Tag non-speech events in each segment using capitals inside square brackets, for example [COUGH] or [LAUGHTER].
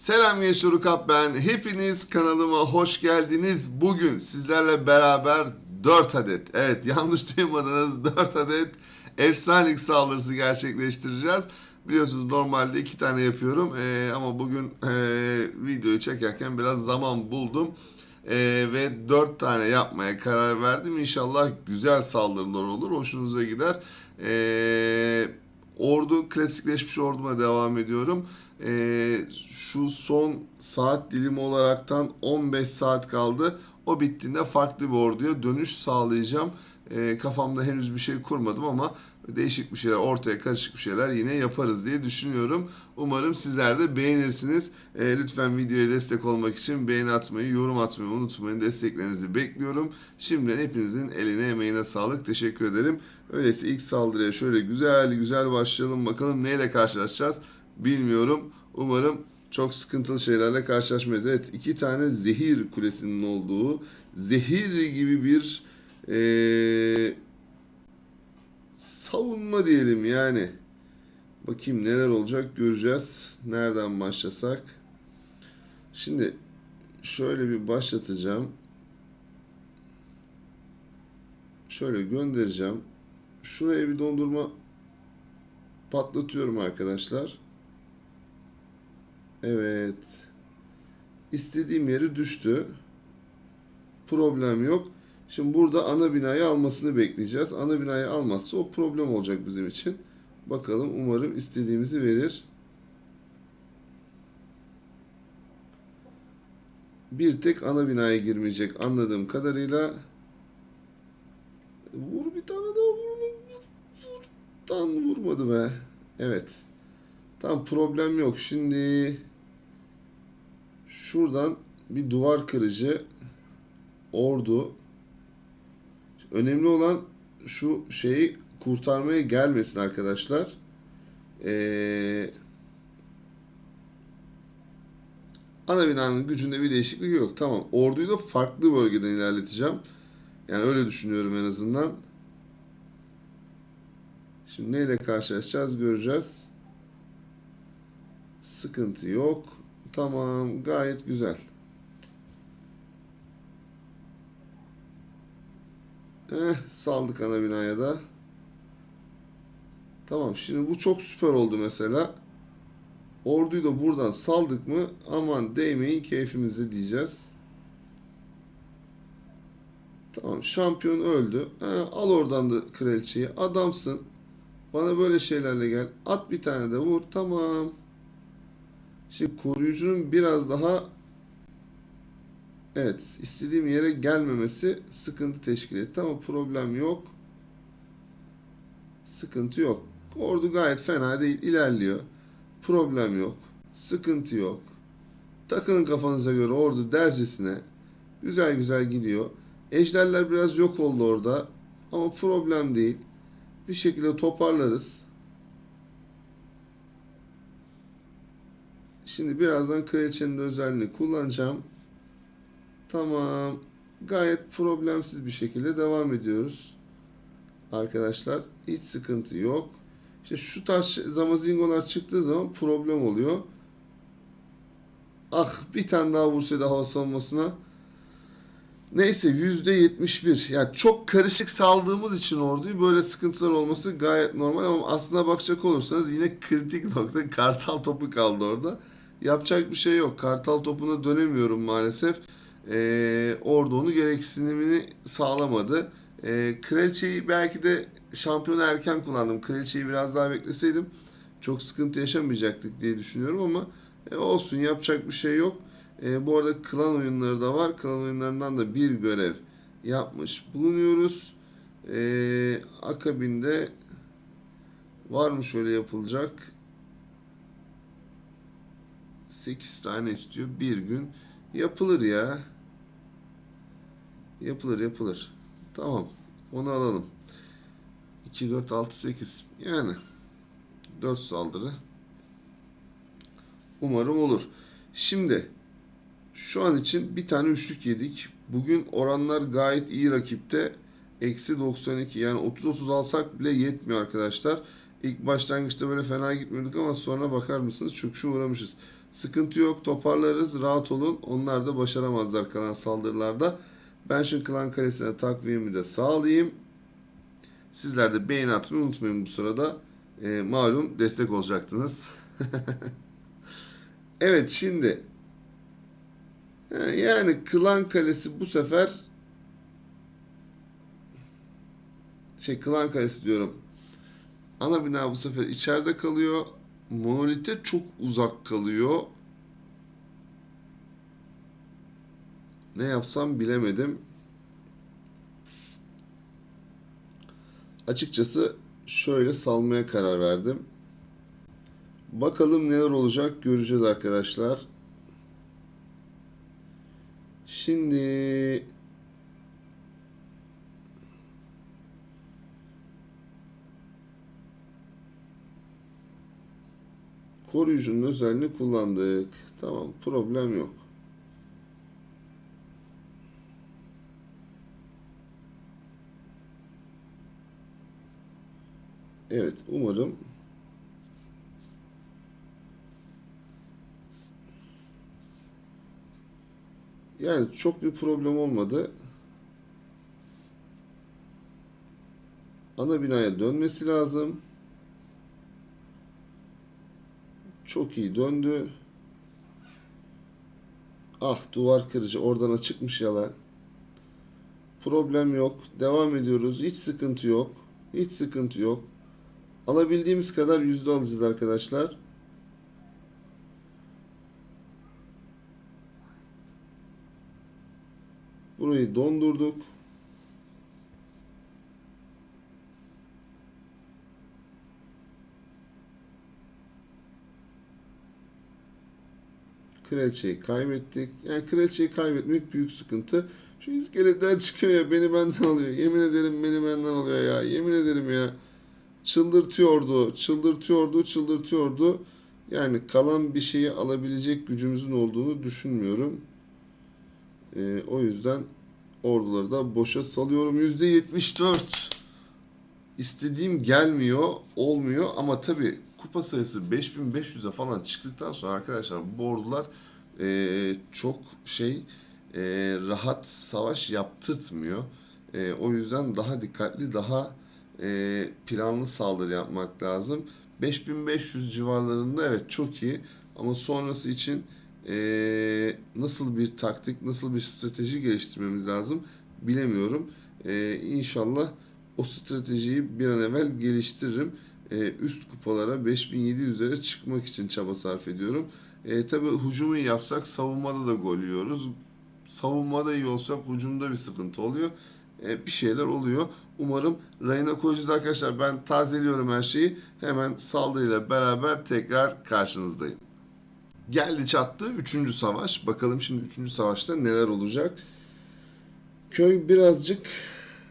Selam gençler Ukap ben. Hepiniz kanalıma hoş geldiniz. Bugün sizlerle beraber 4 adet, evet yanlış duymadınız 4 adet efsanelik saldırısı gerçekleştireceğiz. Biliyorsunuz normalde 2 tane yapıyorum Ee, ama bugün ee, videoyu çekerken biraz zaman buldum. Ee, ve 4 tane yapmaya karar verdim. İnşallah güzel saldırılar olur, hoşunuza gider. Ee, ordu klasikleşmiş orduma devam ediyorum. Ee, şu son saat dilimi olaraktan 15 saat kaldı. O bittiğinde farklı bir orduya dönüş sağlayacağım. Ee, kafamda henüz bir şey kurmadım ama değişik bir şeyler, ortaya karışık bir şeyler yine yaparız diye düşünüyorum. Umarım sizler de beğenirsiniz. Ee, lütfen videoya destek olmak için beğeni atmayı, yorum atmayı unutmayın. Desteklerinizi bekliyorum. Şimdiden hepinizin eline emeğine sağlık. Teşekkür ederim. Öyleyse ilk saldırıya şöyle güzel güzel başlayalım. Bakalım neyle karşılaşacağız bilmiyorum. Umarım çok sıkıntılı şeylerle karşılaşmayız. Evet iki tane zehir kulesinin olduğu zehir gibi bir eee, savunma diyelim yani. Bakayım neler olacak göreceğiz. Nereden başlasak? Şimdi şöyle bir başlatacağım. Şöyle göndereceğim. Şuraya bir dondurma patlatıyorum arkadaşlar. Evet. İstediğim yeri düştü. Problem yok. Şimdi burada ana binayı almasını bekleyeceğiz. Ana binayı almazsa o problem olacak bizim için. Bakalım umarım istediğimizi verir. Bir tek ana binaya girmeyecek anladığım kadarıyla. Vur bir tane daha vur. Vur. Tam vurmadı be. Evet. Tam problem yok. Şimdi şuradan bir duvar kırıcı ordu. Önemli olan şu şeyi kurtarmaya gelmesin arkadaşlar. Ee, ana binanın gücünde bir değişiklik yok. Tamam. Orduyu da farklı bölgeden ilerleteceğim. Yani öyle düşünüyorum en azından. Şimdi neyle karşılaşacağız göreceğiz. Sıkıntı yok. Tamam gayet güzel. Eh, saldık ana binaya da. Tamam şimdi bu çok süper oldu mesela. Orduyu da buradan saldık mı aman değmeyin keyfimize diyeceğiz. Tamam şampiyon öldü. Ha, al oradan da kraliçeyi. Adamsın. Bana böyle şeylerle gel. At bir tane de vur. Tamam. Şimdi koruyucunun biraz daha evet istediğim yere gelmemesi sıkıntı teşkil etti ama problem yok. Sıkıntı yok. Ordu gayet fena değil ilerliyor. Problem yok. Sıkıntı yok. Takının kafanıza göre ordu dercesine güzel güzel gidiyor. Ejderler biraz yok oldu orada ama problem değil. Bir şekilde toparlarız. Şimdi birazdan kraliçenin de özelliğini kullanacağım. Tamam. Gayet problemsiz bir şekilde devam ediyoruz. Arkadaşlar hiç sıkıntı yok. İşte şu tarz zamazingolar çıktığı zaman problem oluyor. Ah bir tane daha vursaydı hava savunmasına. Neyse %71. Yani çok karışık saldığımız için orduyu böyle sıkıntılar olması gayet normal ama aslına bakacak olursanız yine kritik [LAUGHS] nokta kartal topu kaldı orada. Yapacak bir şey yok. Kartal topuna dönemiyorum maalesef. Ee, ordu onu gereksinimini sağlamadı. Ee, kraliçeyi belki de şampiyonu erken kullandım. Kraliçeyi biraz daha bekleseydim çok sıkıntı yaşamayacaktık diye düşünüyorum ama e, olsun yapacak bir şey yok. E, bu arada klan oyunları da var. Klan oyunlarından da bir görev yapmış bulunuyoruz. E, akabinde var mı şöyle yapılacak? 8 tane istiyor. Bir gün yapılır ya. Yapılır yapılır. Tamam. Onu alalım. 2, 4, 6, 8. Yani 4 saldırı. Umarım olur. Şimdi şu an için bir tane üçlük yedik. Bugün oranlar gayet iyi rakipte. Eksi 92 yani 30-30 alsak bile yetmiyor arkadaşlar. İlk başlangıçta böyle fena gitmiyorduk ama sonra bakar mısınız çöküşe uğramışız. Sıkıntı yok toparlarız rahat olun. Onlar da başaramazlar kalan saldırılarda. Ben şu klan kalesine takviyemi de sağlayayım. Sizler de beğeni atmayı unutmayın bu sırada. Ee, malum destek olacaktınız. [LAUGHS] evet şimdi yani klan kalesi bu sefer şey klan kalesi diyorum. Ana bina bu sefer içeride kalıyor. Monolite çok uzak kalıyor. Ne yapsam bilemedim. Açıkçası şöyle salmaya karar verdim. Bakalım neler olacak göreceğiz arkadaşlar. Şimdi koruyucunun özelliğini kullandık. Tamam problem yok. Evet umarım yani çok bir problem olmadı. Ana binaya dönmesi lazım. Çok iyi döndü. Ah duvar kırıcı oradan açıkmış yalan. Problem yok. Devam ediyoruz. Hiç sıkıntı yok. Hiç sıkıntı yok. Alabildiğimiz kadar yüzde alacağız arkadaşlar. Burayı dondurduk. Kraliçeyi kaybettik. Yani kraliçeyi kaybetmek büyük sıkıntı. Şu iskeletler çıkıyor ya beni benden alıyor. Yemin ederim beni benden alıyor ya. Yemin ederim ya. Çıldırtıyordu, çıldırtıyordu, çıldırtıyordu. Yani kalan bir şeyi alabilecek gücümüzün olduğunu düşünmüyorum. Ee, o yüzden orduları da boşa salıyorum. %74. İstediğim gelmiyor, olmuyor ama tabii kupa sayısı 5500'e falan çıktıktan sonra arkadaşlar bu ordular e, çok şey e, rahat savaş yaptırtmıyor. E, o yüzden daha dikkatli, daha e, planlı saldırı yapmak lazım. 5500 civarlarında evet çok iyi ama sonrası için nasıl bir taktik, nasıl bir strateji geliştirmemiz lazım bilemiyorum. E, inşallah o stratejiyi bir an evvel geliştiririm. E, üst kupalara 5700'lere çıkmak için çaba sarf ediyorum. E, Tabi hücumu yapsak savunmada da gol yiyoruz. Savunmada iyi olsak hücumda bir sıkıntı oluyor. E, bir şeyler oluyor. Umarım rayına koyacağız arkadaşlar. Ben tazeliyorum her şeyi. Hemen saldırıyla beraber tekrar karşınızdayım. Geldi çattı 3. savaş. Bakalım şimdi 3. savaşta neler olacak. Köy birazcık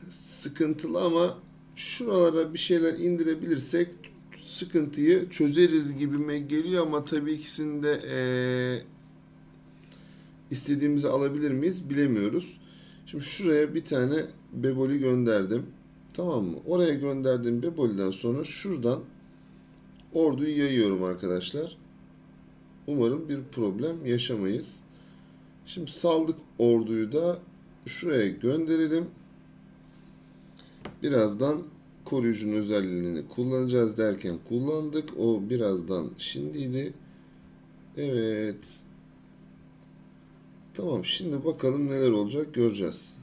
sıkıntılı ama şuralara bir şeyler indirebilirsek sıkıntıyı çözeriz gibime geliyor ama tabii ikisini de ee, istediğimizi alabilir miyiz bilemiyoruz. Şimdi şuraya bir tane Beboli gönderdim. Tamam mı? Oraya gönderdiğim Beboli'den sonra şuradan orduyu yayıyorum arkadaşlar. Umarım bir problem yaşamayız. Şimdi saldık orduyu da şuraya gönderelim. Birazdan koruyucunun özelliğini kullanacağız derken kullandık. O birazdan şimdiydi. Evet. Tamam şimdi bakalım neler olacak göreceğiz.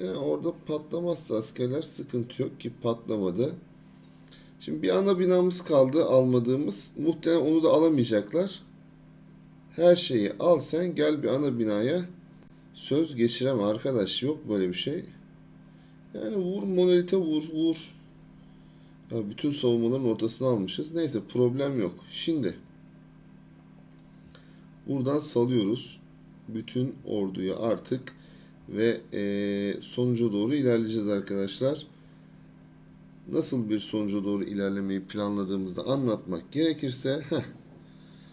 Yani orada patlamazsa askerler sıkıntı yok ki patlamadı. Şimdi bir ana binamız kaldı almadığımız. Muhtemelen onu da alamayacaklar. Her şeyi al sen gel bir ana binaya. Söz geçirem arkadaş yok böyle bir şey. Yani vur monolite vur vur. Ya bütün savunmaların ortasına almışız. Neyse problem yok. Şimdi buradan salıyoruz. Bütün orduyu artık ve e, sonuca doğru ilerleyeceğiz arkadaşlar. Nasıl bir sonuca doğru ilerlemeyi planladığımızda anlatmak gerekirse heh,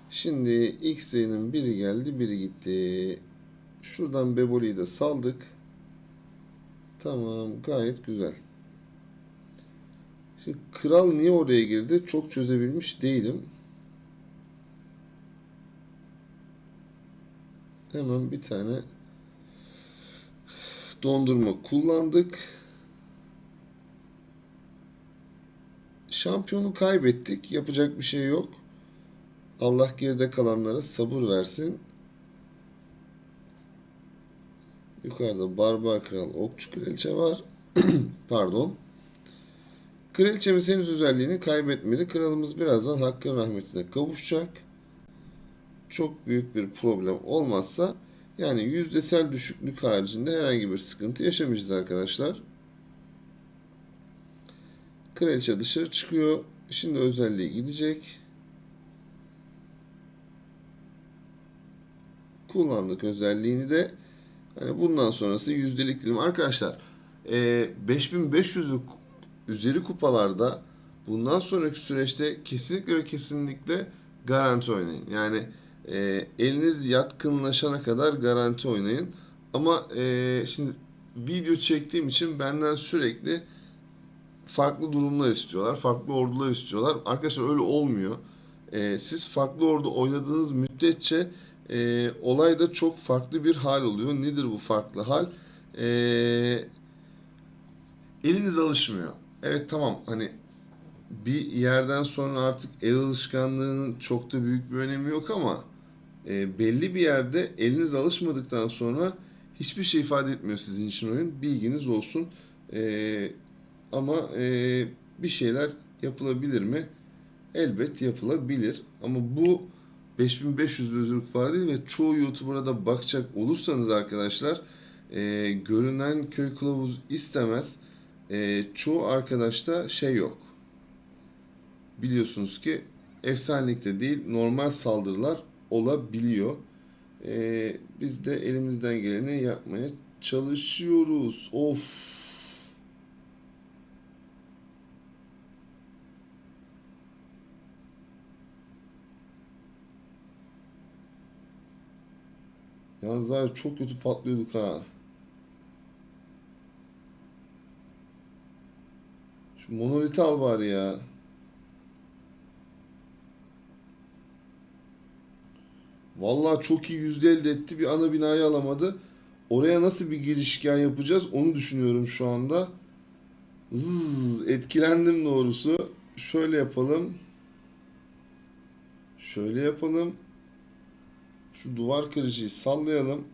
şimdi X'nin biri geldi biri gitti. Şuradan Beboli'yi de saldık. Tamam gayet güzel. Şimdi kral niye oraya girdi çok çözebilmiş değilim. Hemen bir tane dondurma kullandık. Şampiyonu kaybettik. Yapacak bir şey yok. Allah geride kalanlara sabır versin. Yukarıda Barbar Kral Okçu Kraliçe var. [CLEARS THROAT] Pardon. Kraliçemiz henüz özelliğini kaybetmedi. Kralımız birazdan hakkın rahmetine kavuşacak. Çok büyük bir problem olmazsa yani yüzdesel düşüklük haricinde herhangi bir sıkıntı yaşamayacağız arkadaşlar. Kraliçe dışarı çıkıyor. Şimdi özelliği gidecek. Kullandık özelliğini de. Hani bundan sonrası yüzdelik dilim. Arkadaşlar e, 5500'lük üzeri kupalarda bundan sonraki süreçte kesinlikle ve kesinlikle garanti oynayın. Yani e, eliniz yatkınlaşana kadar garanti oynayın. Ama e, şimdi video çektiğim için benden sürekli farklı durumlar istiyorlar. Farklı ordular istiyorlar. Arkadaşlar öyle olmuyor. E, siz farklı ordu oynadığınız müddetçe e, olayda çok farklı bir hal oluyor. Nedir bu farklı hal? E, eliniz alışmıyor. Evet tamam hani bir yerden sonra artık el alışkanlığının çok da büyük bir önemi yok ama e, belli bir yerde eliniz alışmadıktan sonra hiçbir şey ifade etmiyor sizin için oyun. Bilginiz olsun. E, ama e, bir şeyler yapılabilir mi? Elbet yapılabilir. Ama bu 5500 özürlük para değil ve çoğu YouTuber'a da bakacak olursanız arkadaşlar e, görünen köy kılavuz istemez. E, çoğu arkadaşta şey yok. Biliyorsunuz ki efsanelikte değil normal saldırılar olabiliyor. E, biz de elimizden geleni yapmaya çalışıyoruz. Of. Yalnız var çok kötü patlıyorduk ha. Şu monoliti al bari ya. Vallahi çok iyi yüzde elde etti. Bir ana binayı alamadı. Oraya nasıl bir girişken yapacağız onu düşünüyorum şu anda. Zzz, etkilendim doğrusu. Şöyle yapalım. Şöyle yapalım. Şu duvar kırıcıyı sallayalım.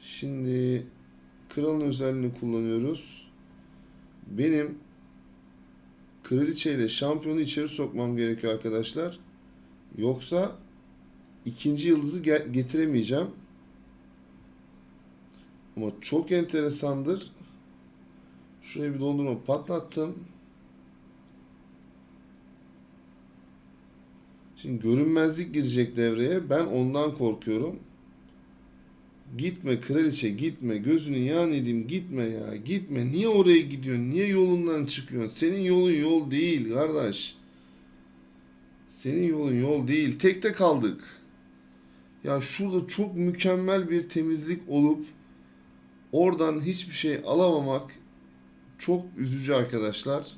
Şimdi kralın özelliğini kullanıyoruz. Benim kraliçe ile şampiyonu içeri sokmam gerekiyor arkadaşlar. Yoksa ikinci yıldızı ge- getiremeyeceğim. Ama çok enteresandır. Şuraya bir dondurma patlattım. Şimdi görünmezlik girecek devreye. Ben ondan korkuyorum. Gitme kraliçe gitme. Gözünü yağın edeyim gitme ya. Gitme. Niye oraya gidiyorsun? Niye yolundan çıkıyorsun? Senin yolun yol değil kardeş. Senin yolun yol değil. Tekte kaldık. Ya şurada çok mükemmel bir temizlik olup oradan hiçbir şey alamamak çok üzücü arkadaşlar.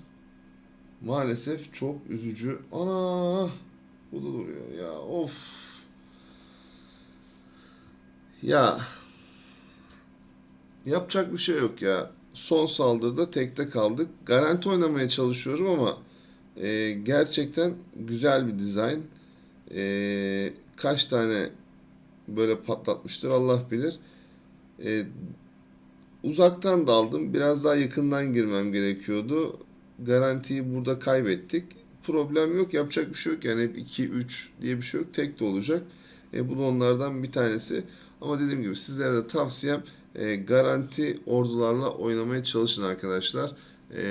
Maalesef çok üzücü. Ana! Bu da duruyor ya. Of. Ya. Yapacak bir şey yok ya. Son saldırıda tekte kaldık. Garanti oynamaya çalışıyorum ama e, gerçekten güzel bir dizayn. E, kaç tane böyle patlatmıştır Allah bilir. E, uzaktan daldım. Biraz daha yakından girmem gerekiyordu. Garantiyi burada kaybettik problem yok. Yapacak bir şey yok. Yani hep 2 3 diye bir şey yok. Tek de olacak. E, bu da onlardan bir tanesi. Ama dediğim gibi sizlere de tavsiyem e, garanti ordularla oynamaya çalışın arkadaşlar. E,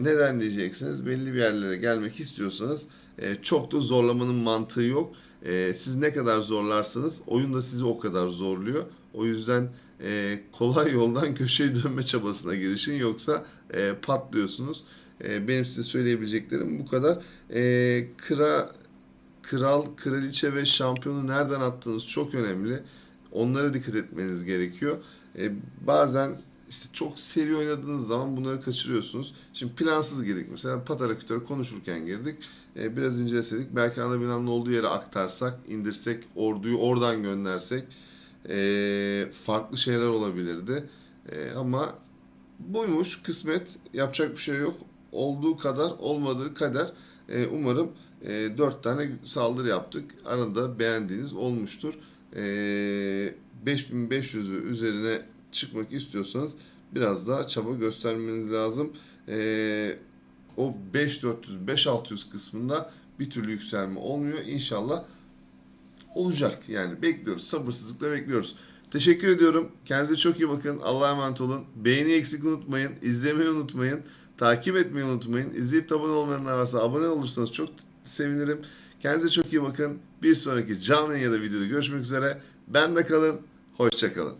neden diyeceksiniz? Belli bir yerlere gelmek istiyorsanız e, çok da zorlamanın mantığı yok. E, siz ne kadar zorlarsanız oyun da sizi o kadar zorluyor. O yüzden e, kolay yoldan [LAUGHS] köşeyi dönme çabasına girişin yoksa e, patlıyorsunuz. E, benim size söyleyebileceklerim bu kadar. E, kra, kral, kraliçe ve şampiyonu nereden attığınız çok önemli. Onlara dikkat etmeniz gerekiyor. E, bazen işte çok seri oynadığınız zaman bunları kaçırıyorsunuz. Şimdi plansız girdik mesela Patarakütör'e konuşurken girdik. E, biraz inceleseydik belki ana binanın olduğu yere aktarsak, indirsek, orduyu oradan göndersek e, farklı şeyler olabilirdi. E, ama buymuş kısmet yapacak bir şey yok. Olduğu kadar olmadığı kadar e, umarım e, 4 tane saldırı yaptık. Arada beğendiğiniz olmuştur. E, 5500'ü üzerine çıkmak istiyorsanız biraz daha çaba göstermeniz lazım. E, o 5400 5600 kısmında bir türlü yükselme olmuyor. İnşallah olacak. Yani bekliyoruz. Sabırsızlıkla bekliyoruz. Teşekkür ediyorum. Kendinize çok iyi bakın. Allah'a emanet olun. Beğeni eksik unutmayın. izlemeyi unutmayın. Takip etmeyi unutmayın. İzleyip abone olmayanlar varsa abone olursanız çok sevinirim. Kendinize çok iyi bakın. Bir sonraki canlı yayın ya da videoda görüşmek üzere. Ben de kalın. Hoşça kalın.